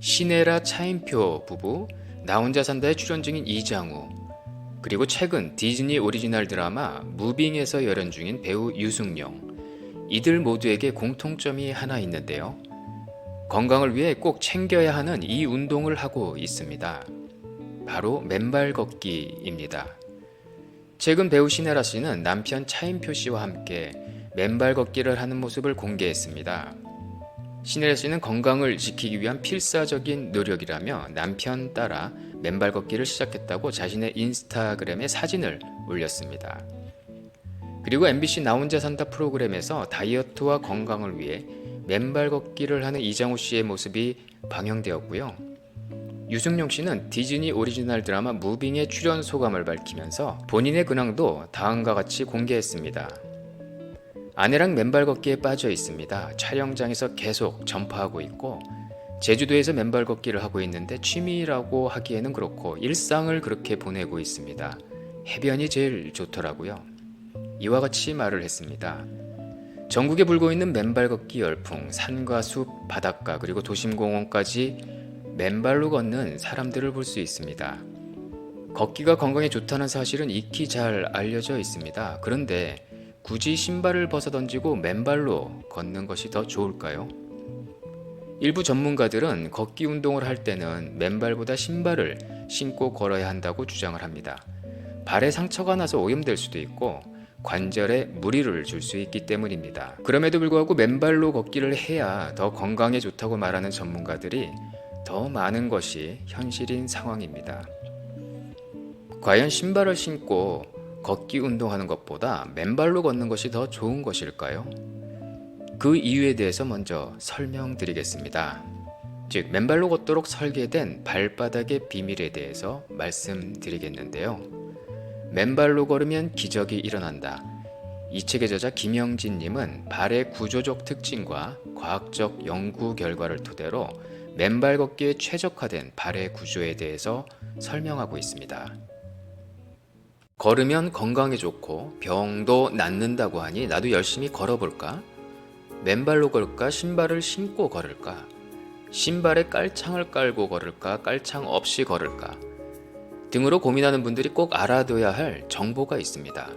신혜라 차인표 부부, 나 혼자 산다에 출연 중인 이장우, 그리고 최근 디즈니 오리지널 드라마 무빙에서 열연 중인 배우 유승용. 이들 모두에게 공통점이 하나 있는데요. 건강을 위해 꼭 챙겨야 하는 이 운동을 하고 있습니다. 바로 맨발 걷기입니다. 최근 배우 신혜라 씨는 남편 차인표 씨와 함께 맨발 걷기를 하는 모습을 공개했습니다. 신혜라 씨는 건강을 지키기 위한 필사적인 노력이라며 남편 따라 맨발 걷기를 시작했다고 자신의 인스타그램에 사진을 올렸습니다. 그리고 MBC 나 혼자 산다 프로그램에서 다이어트와 건강을 위해 맨발 걷기를 하는 이장우 씨의 모습이 방영되었고요. 유승용 씨는 디즈니 오리지널 드라마 무빙의 출연 소감을 밝히면서 본인의 근황도 다음과 같이 공개했습니다. 아내랑 맨발 걷기에 빠져 있습니다. 촬영장에서 계속 전파하고 있고 제주도에서 맨발 걷기를 하고 있는데 취미라고 하기에는 그렇고 일상을 그렇게 보내고 있습니다. 해변이 제일 좋더라고요. 이와 같이 말을 했습니다. 전국에 불고 있는 맨발 걷기 열풍, 산과 숲, 바닷가 그리고 도심 공원까지 맨발로 걷는 사람들을 볼 수 있습니다. 걷기가 건강에 좋다는 사실은 익히 잘 알려져 있습니다. 그런데 굳이 신발을 벗어 던지고 맨발로 걷는 것이 더 좋을까요? 일부 전문가들은 걷기 운동을 할 때는 맨발보다 신발을 신고 걸어야 한다고 주장을 합니다. 발에 상처가 나서 오염될 수도 있고 관절에 무리를 줄 수 있기 때문입니다. 그럼에도 불구하고 맨발로 걷기를 해야 더 건강에 좋다고 말하는 전문가들이 더 많은 것이 현실인 상황입니다. 과연 신발을 신고 걷기 운동하는 것보다 맨발로 걷는 것이 더 좋은 것일까요? 그 이유에 대해서 먼저 설명드리겠습니다. 즉, 맨발로 걷도록 설계된 발바닥의 비밀에 대해서 말씀드리겠는데요. 맨발로 걸으면 기적이 일어난다. 이 책의 저자 김영진님은 발의 구조적 특징과 과학적 연구 결과를 토대로 맨발 걷기에 최적화된 발의 구조에 대해서 설명하고 있습니다. 걸으면 건강에 좋고 병도 낫는다고 하니 나도 열심히 걸어볼까? 맨발로 걸을까? 신발을 신고 걸을까? 신발에 깔창을 깔고 걸을까? 깔창 없이 걸을까? 등으로 고민하는 분들이 꼭 알아둬야 할 정보가 있습니다.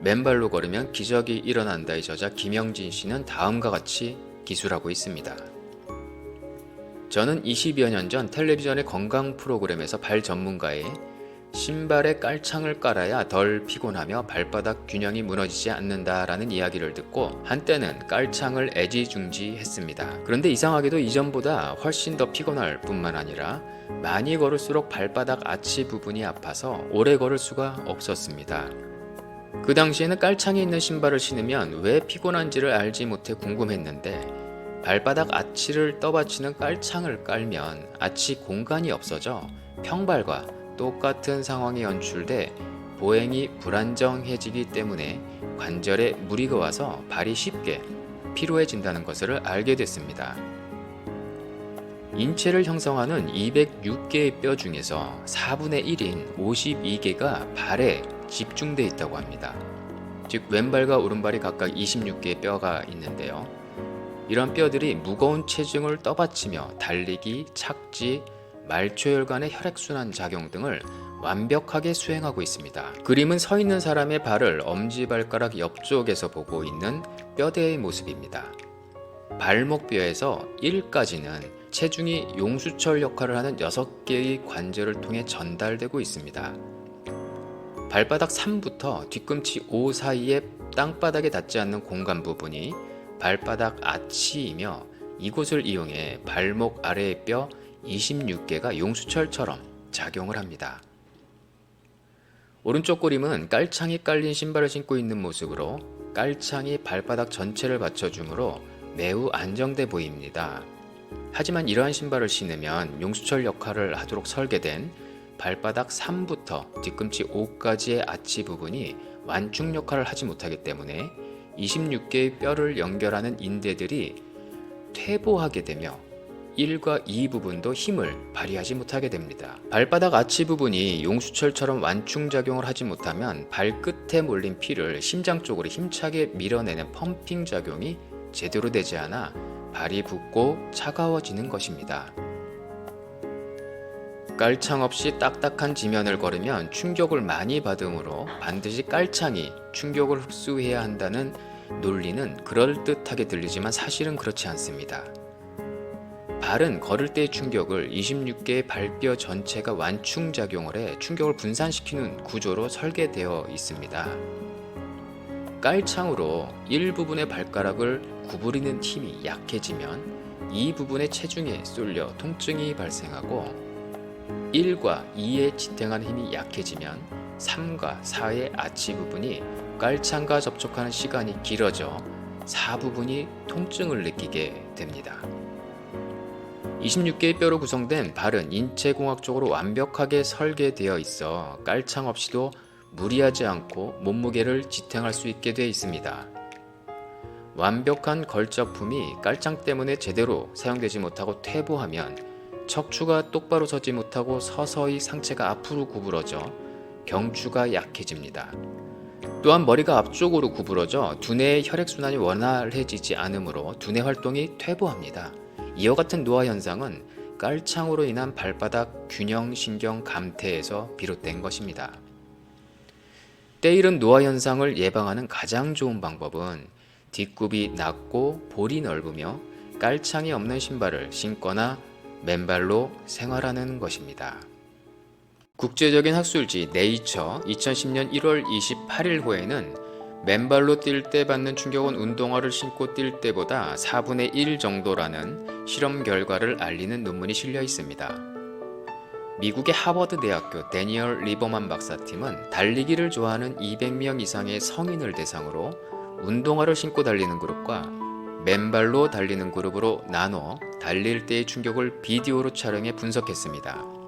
맨발로 걸으면 기적이 일어난다의 저자 김영진 씨는 다음과 같이 기술하고 있습니다. 저는 20여 년 전 텔레비전의 건강 프로그램에서 발 전문가의 신발에 깔창을 깔아야 덜 피곤하며 발바닥 균형이 무너지지 않는다라는 이야기를 듣고 한때는 깔창을 애지중지했습니다. 그런데 이상하게도 이전보다 훨씬 더 피곤할 뿐만 아니라 많이 걸을수록 발바닥 아치 부분이 아파서 오래 걸을 수가 없었습니다. 그 당시에는 깔창이 있는 신발을 신으면 왜 피곤한지를 알지 못해 궁금했는데 발바닥 아치를 떠받치는 깔창을 깔면 아치 공간이 없어져 평발과 똑같은 상황이 연출돼 보행이 불안정해지기 때문에 관절에 무리가 와서 발이 쉽게 피로해진다는 것을 알게 됐습니다. 인체를 형성하는 206개의 뼈 중에서 4분의 1인 52개가 발에 집중돼 있다고 합니다. 즉 왼발과 오른발이 각각 26개의 뼈가 있는데요. 이런 뼈들이 무거운 체중을 떠받치며 달리기, 착지, 말초혈관의 혈액순환 작용 등을 완벽하게 수행하고 있습니다. 그림은 서 있는 사람의 발을 엄지발가락 옆쪽에서 보고 있는 뼈대의 모습입니다. 발목뼈에서 1까지는 체중이 용수철 역할을 하는 6개의 관절을 통해 전달되고 있습니다. 발바닥 3부터 뒤꿈치 5 사이에 땅바닥에 닿지 않는 공간 부분이 발바닥 아치이며 이곳을 이용해 발목 아래의 뼈 26개가 용수철처럼 작용을 합니다. 오른쪽 그림은 깔창이 깔린 신발을 신고 있는 모습으로 깔창이 발바닥 전체를 받쳐주므로 매우 안정돼 보입니다. 하지만 이러한 신발을 신으면 용수철 역할을 하도록 설계된 발바닥 3부터 뒤꿈치 5까지의 아치 부분이 완충 역할을 하지 못하기 때문에 26개의 뼈를 연결하는 인대들이 퇴보하게 되며 1과 2 부분도 힘을 발휘하지 못하게 됩니다. 발바닥 아치 부분이 용수철처럼 완충작용을 하지 못하면 발끝에 몰린 피를 심장 쪽으로 힘차게 밀어내는 펌핑 작용이 제대로 되지 않아 발이 붓고 차가워지는 것입니다. 깔창 없이 딱딱한 지면을 걸으면 충격을 많이 받으므로 반드시 깔창이 충격을 흡수해야 한다는 논리는 그럴듯하게 들리지만 사실은 그렇지 않습니다. 발은 걸을 때의 충격을 26개의 발뼈 전체가 완충작용을 해 충격을 분산시키는 구조로 설계되어 있습니다. 깔창으로 일부분의 발가락을 구부리는 힘이 약해지면 이 부분의 체중에 쏠려 통증이 발생하고 1과 2의 지탱하는 힘이 약해지면 3과 4의 아치 부분이 깔창과 접촉하는 시간이 길어져 4 부분이 통증을 느끼게 됩니다. 26개의 뼈로 구성된 발은 인체공학적으로 완벽하게 설계되어 있어 깔창 없이도 무리하지 않고 몸무게를 지탱할 수 있게 되어 있습니다. 완벽한 걸작품이 깔창 때문에 제대로 사용되지 못하고 퇴보하면 척추가 똑바로 서지 못하고 서서히 상체가 앞으로 구부러져 경추가 약해집니다. 또한 머리가 앞쪽으로 구부러져 두뇌의 혈액순환이 원활해지지 않으므로 두뇌 활동이 퇴보합니다. 이와 같은 노화 현상은 깔창으로 인한 발바닥 균형 신경 감퇴에서 비롯된 것입니다. 때이른 노화 현상을 예방하는 가장 좋은 방법은 뒷굽이 낮고 볼이 넓으며 깔창이 없는 신발을 신거나 맨발로 생활하는 것입니다. 국제적인 학술지 네이처 2010년 1월 28일 호에는 맨발로 뛸 때 받는 충격은 운동화를 신고 뛸 때보다 4분의 1 정도라는 실험 결과를 알리는 논문이 실려 있습니다. 미국의 하버드 대학교 데니얼 리버만 박사팀은 달리기를 좋아하는 200명 이상의 성인을 대상으로 운동화를 신고 달리는 그룹과 맨발로 달리는 그룹으로 나눠 달릴 때의 충격을 비디오로 촬영해 분석했습니다.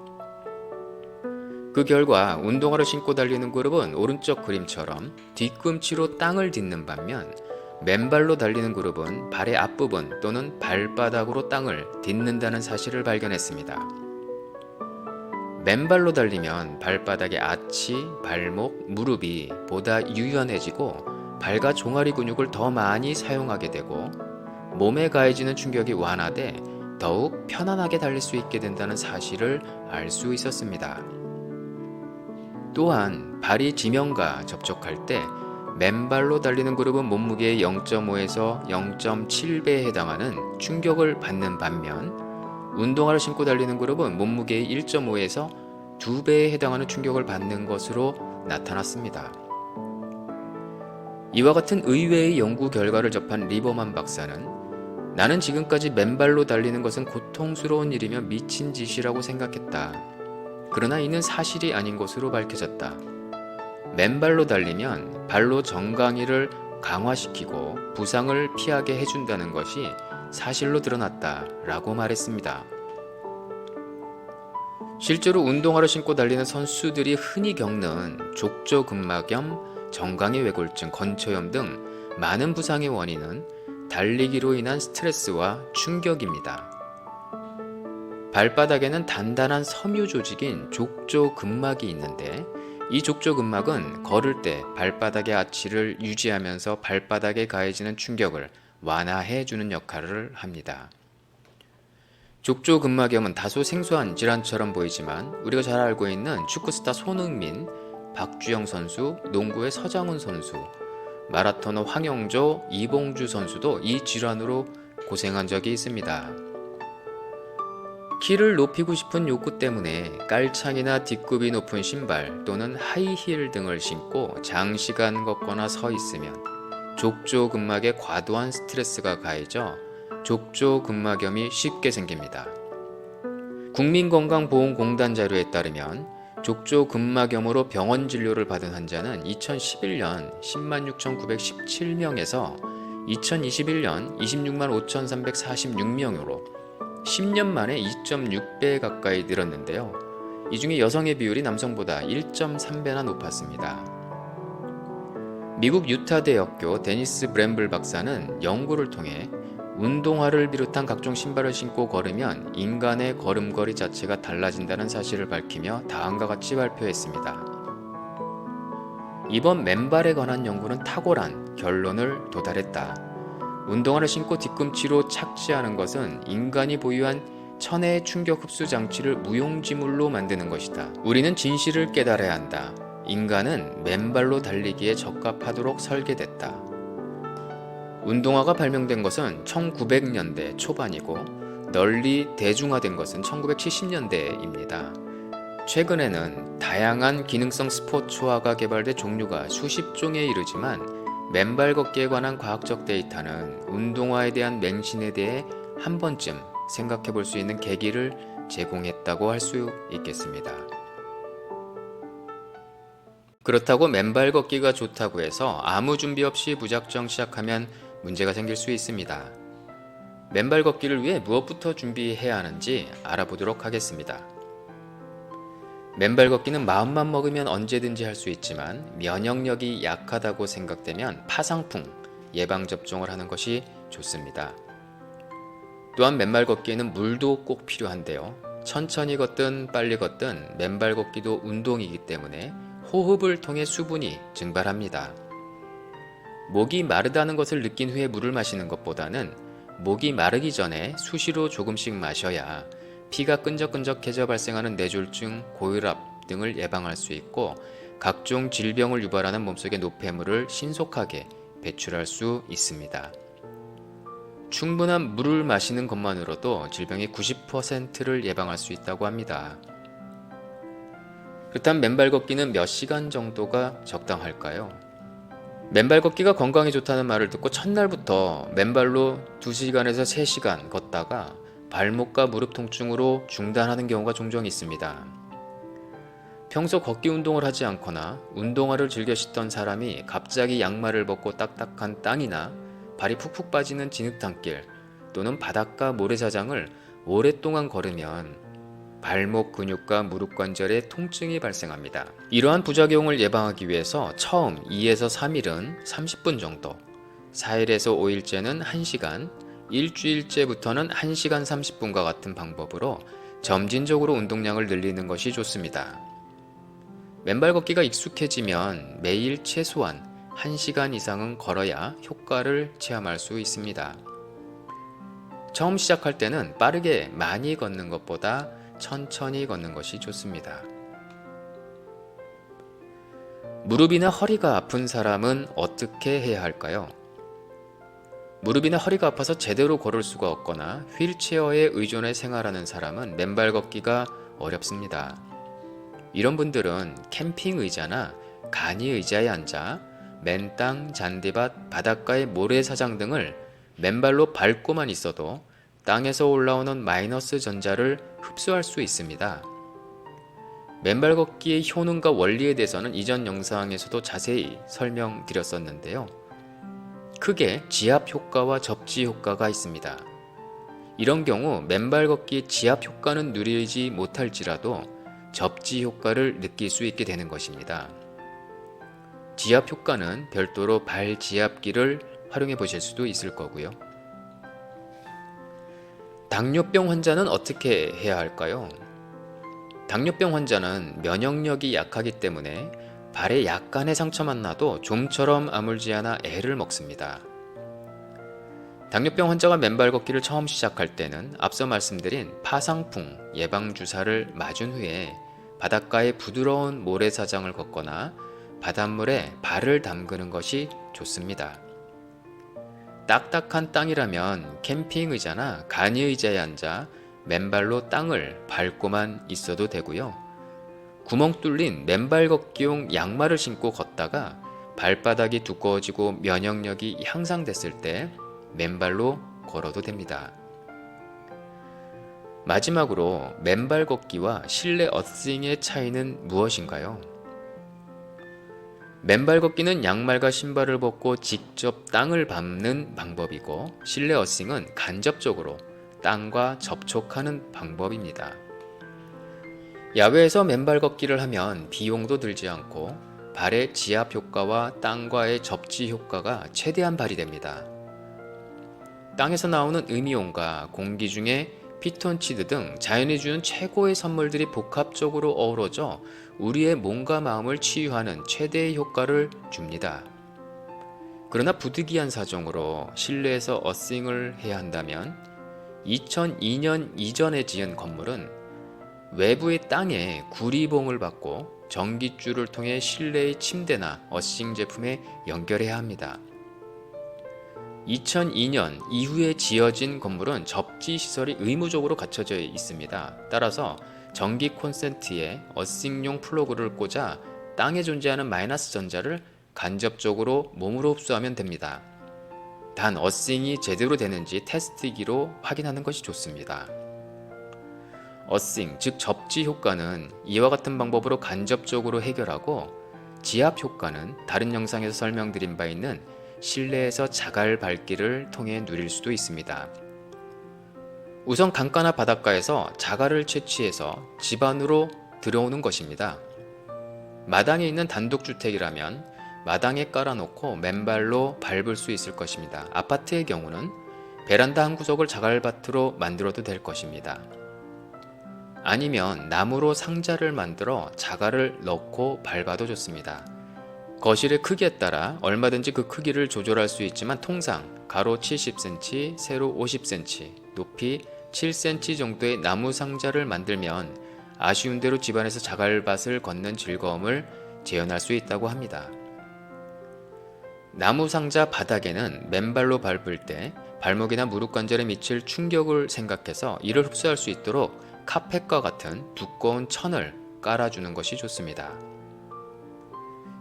그 결과 운동화를 신고 달리는 그룹은 오른쪽 그림처럼 뒤꿈치로 땅을 딛는 반면 맨발로 달리는 그룹은 발의 앞부분 또는 발바닥으로 땅을 딛는다는 사실을 발견했습니다. 맨발로 달리면 발바닥의 아치, 발목, 무릎이 보다 유연해지고 발과 종아리 근육을 더 많이 사용하게 되고 몸에 가해지는 충격이 완화돼 더욱 편안하게 달릴 수 있게 된다는 사실을 알 수 있었습니다. 또한 발이 지면과 접촉할 때 맨발로 달리는 그룹은 몸무게의 0.5에서 0.7배에 해당하는 충격을 받는 반면 운동화를 신고 달리는 그룹은 몸무게의 1.5에서 2배에 해당하는 충격을 받는 것으로 나타났습니다. 이와 같은 의외의 연구 결과를 접한 리버만 박사는 나는 지금까지 맨발로 달리는 것은 고통스러운 일이며 미친 짓이라고 생각했다. 그러나 이는 사실이 아닌 것으로 밝혀졌다. 맨발로 달리면 발로 정강이를 강화시키고 부상을 피하게 해준다는 것이 사실로 드러났다. 라고 말했습니다. 실제로 운동화를 신고 달리는 선수들이 흔히 겪는 족저근막염, 정강이 왜골증, 건초염 등 많은 부상의 원인은 달리기로 인한 스트레스와 충격입니다. 발바닥에는 단단한 섬유 조직인 족저근막이 있는데 이 족저근막은 걸을 때 발바닥의 아치를 유지하면서 발바닥에 가해지는 충격을 완화해 주는 역할을 합니다. 족저근막염은 다소 생소한 질환처럼 보이지만 우리가 잘 알고 있는 축구 스타 손흥민, 박주영 선수, 농구의 서장훈 선수, 마라토너 황영조, 이봉주 선수도 이 질환으로 고생한 적이 있습니다. 키를 높이고 싶은 욕구 때문에 깔창이나 뒷굽이 높은 신발 또는 하이힐 등을 신고 장시간 걷거나 서 있으면 족저근막에 과도한 스트레스가 가해져 족저근막염이 쉽게 생깁니다. 국민건강보험공단 자료에 따르면 족저근막염으로 병원 진료를 받은 환자는 2011년 10만 6,917명에서 2021년 26만 5,346명으로 10년 만에 2.6배 가까이 늘었는데요. 이 중에 여성의 비율이 남성보다 1.3배나 높았습니다. 미국 유타 대학교 데니스 브램블 박사는 연구를 통해 운동화를 비롯한 각종 신발을 신고 걸으면 인간의 걸음걸이 자체가 달라진다는 사실을 밝히며 다음과 같이 발표했습니다. 이번 맨발에 관한 연구는 탁월한 결론을 도달했다. 운동화를 신고 뒤꿈치로 착지하는 것은 인간이 보유한 천혜의 충격 흡수 장치를 무용지물로 만드는 것이다. 우리는 진실을 깨달아야 한다. 인간은 맨발로 달리기에 적합하도록 설계됐다. 운동화가 발명된 것은 1900년대 초반이고 널리 대중화된 것은 1970년대입니다. 최근에는 다양한 기능성 스포츠화가 개발돼 종류가 수십 종에 이르지만 맨발 걷기에 관한 과학적 데이터는 운동화에 대한 맹신에 대해 한 번쯤 생각해 볼 수 있는 계기를 제공했다고 할 수 있겠습니다. 그렇다고 맨발 걷기가 좋다고 해서 아무 준비 없이 무작정 시작하면 문제가 생길 수 있습니다. 맨발 걷기를 위해 무엇부터 준비해야 하는지 알아보도록 하겠습니다. 맨발 걷기는 마음만 먹으면 언제든지 할 수 있지만 면역력이 약하다고 생각되면 파상풍 예방접종을 하는 것이 좋습니다. 또한 맨발 걷기에는 물도 꼭 필요한데요. 천천히 걷든 빨리 걷든 맨발 걷기도 운동이기 때문에 호흡을 통해 수분이 증발합니다. 목이 마르다는 것을 느낀 후에 물을 마시는 것보다는 목이 마르기 전에 수시로 조금씩 마셔야 피가 끈적끈적해져 발생하는 뇌졸중, 고혈압 등을 예방할 수 있고 각종 질병을 유발하는 몸속의 노폐물을 신속하게 배출할 수 있습니다. 충분한 물을 마시는 것만으로도 질병의 90%를 예방할 수 있다고 합니다. 그렇다면 맨발 걷기는 몇 시간 정도가 적당할까요? 맨발 걷기가 건강에 좋다는 말을 듣고 첫날부터 맨발로 2시간에서 3시간 걷다가 발목과 무릎 통증으로 중단하는 경우가 종종 있습니다. 평소 걷기 운동을 하지 않거나 운동화를 즐겨 신던 사람이 갑자기 양말을 벗고 딱딱한 땅이나 발이 푹푹 빠지는 진흙탕길 또는 바닷가 모래사장을 오랫동안 걸으면 발목 근육과 무릎 관절에 통증이 발생합니다. 이러한 부작용을 예방하기 위해서 처음 2에서 3일은 30분 정도, 4일에서 5일째는 1시간, 일주일째부터는 1시간 30분과 같은 방법으로 점진적으로 운동량을 늘리는 것이 좋습니다. 맨발 걷기가 익숙해지면 매일 최소한 1시간 이상은 걸어야 효과를 체험할 수 있습니다. 처음 시작할 때는 빠르게 많이 걷는 것보다 천천히 걷는 것이 좋습니다. 무릎이나 허리가 아픈 사람은 어떻게 해야 할까요? 무릎이나 허리가 아파서 제대로 걸을 수가 없거나 휠체어에 의존해 생활하는 사람은 맨발 걷기가 어렵습니다. 이런 분들은 캠핑 의자나 간이 의자에 앉아 맨땅, 잔디밭, 바닷가의 모래사장 등을 맨발로 밟고만 있어도 땅에서 올라오는 마이너스 전자를 흡수할 수 있습니다. 맨발 걷기의 효능과 원리에 대해서는 이전 영상에서도 자세히 설명드렸었는데요. 크게 지압 효과와 접지 효과가 있습니다. 이런 경우 맨발 걷기의 지압 효과는 누리지 못할지라도 접지 효과를 느낄 수 있게 되는 것입니다. 지압 효과는 별도로 발 지압기를 활용해 보실 수도 있을 거고요. 당뇨병 환자는 어떻게 해야 할까요? 당뇨병 환자는 면역력이 약하기 때문에 발에 약간의 상처만 나도 좀처럼 아물지 않아 애를 먹습니다. 당뇨병 환자가 맨발 걷기를 처음 시작할 때는 앞서 말씀드린 파상풍 예방주사를 맞은 후에 바닷가의 부드러운 모래사장을 걷거나 바닷물에 발을 담그는 것이 좋습니다. 딱딱한 땅이라면 캠핑 의자나 간이 의자에 앉아 맨발로 땅을 밟고만 있어도 되고요. 구멍 뚫린 맨발 걷기용 양말을 신고 걷다가 발바닥이 두꺼워지고 면역력이 향상됐을 때 맨발로 걸어도 됩니다. 마지막으로 맨발 걷기와 실내 어싱의 차이는 무엇인가요? 맨발 걷기는 양말과 신발을 벗고 직접 땅을 밟는 방법이고 실내 어싱은 간접적으로 땅과 접촉하는 방법입니다. 야외에서 맨발 걷기를 하면 비용도 들지 않고 발의 지압 효과와 땅과의 접지 효과가 최대한 발휘됩니다. 땅에서 나오는 음이온과 공기 중에 피톤치드 등 자연이 주는 최고의 선물들이 복합적으로 어우러져 우리의 몸과 마음을 치유하는 최대의 효과를 줍니다. 그러나 부득이한 사정으로 실내에서 어싱을 해야 한다면 2002년 이전에 지은 건물은 외부의 땅에 구리봉을 받고 전기줄을 통해 실내의 침대나 어싱 제품에 연결해야 합니다. 2002년 이후에 지어진 건물은 접지 시설이 의무적으로 갖춰져 있습니다. 따라서 전기 콘센트에 어싱용 플러그를 꽂아 땅에 존재하는 마이너스 전자를 간접적으로 몸으로 흡수하면 됩니다. 단 어싱이 제대로 되는지 테스트기로 확인하는 것이 좋습니다. 어싱, 즉 접지 효과는 이와 같은 방법으로 간접적으로 해결하고 지압 효과는 다른 영상에서 설명드린 바 있는 실내에서 자갈 밟기를 통해 누릴 수도 있습니다. 우선 강가나 바닷가에서 자갈을 채취해서 집 안으로 들어오는 것입니다. 마당에 있는 단독주택이라면 마당에 깔아놓고 맨발로 밟을 수 있을 것입니다. 아파트의 경우는 베란다 한 구석을 자갈밭으로 만들어도 될 것입니다. 아니면 나무로 상자를 만들어 자갈을 넣고 밟아도 좋습니다. 거실의 크기에 따라 얼마든지 그 크기를 조절할 수 있지만 통상 가로 70cm, 세로 50cm, 높이 7cm 정도의 나무 상자를 만들면 아쉬운 대로 집안에서 자갈밭을 걷는 즐거움을 재현할 수 있다고 합니다. 나무 상자 바닥에는 맨발로 밟을 때 발목이나 무릎 관절에 미칠 충격을 생각해서 이를 흡수할 수 있도록 카펫과 같은 두꺼운 천을 깔아주는 것이 좋습니다.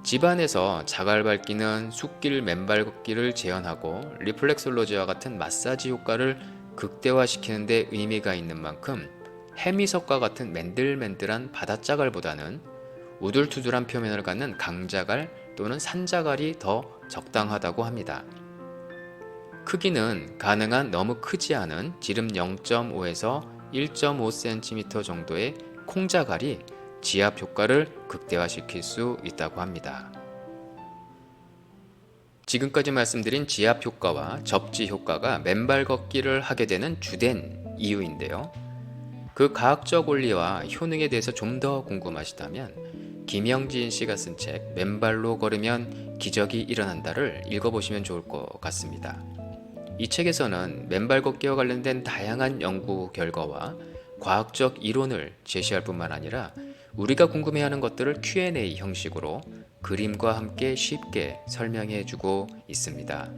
집안에서 자갈 밟기는 숲길 맨발 걷기를 재현하고 리플렉솔로지와 같은 마사지 효과를 극대화시키는 데 의미가 있는 만큼 해미석과 같은 맨들맨들한 바닷자갈보다는 우둘투둘한 표면을 갖는 강자갈 또는 산자갈이 더 적당하다고 합니다. 크기는 가능한 너무 크지 않은 지름 0.5에서 1.5cm 정도의 콩자갈이 지압 효과를 극대화시킬 수 있다고 합니다. 지금까지 말씀드린 지압 효과와 접지 효과가 맨발 걷기를 하게 되는 주된 이유인데요. 그 과학적 원리와 효능에 대해서 좀 더 궁금하시다면 김영진 씨가 쓴 책 맨발로 걸으면 기적이 일어난다를 읽어보시면 좋을 것 같습니다. 이 책에서는 맨발 걷기와 관련된 다양한 연구 결과와 과학적 이론을 제시할 뿐만 아니라 우리가 궁금해하는 것들을 Q&A 형식으로 그림과 함께 쉽게 설명해 주고 있습니다.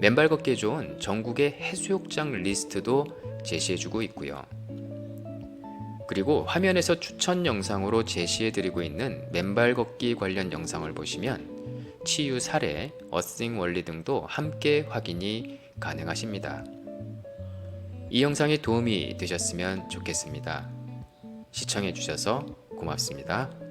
맨발 걷기에 좋은 전국의 해수욕장 리스트도 제시해 주고 있고요. 그리고 화면에서 추천 영상으로 제시해 드리고 있는 맨발 걷기 관련 영상을 보시면 치유 사례, 어싱 원리 등도 함께 확인이 가능하십니다. 이 영상이 도움이 되셨으면 좋겠습니다. 시청해 주셔서 고맙습니다.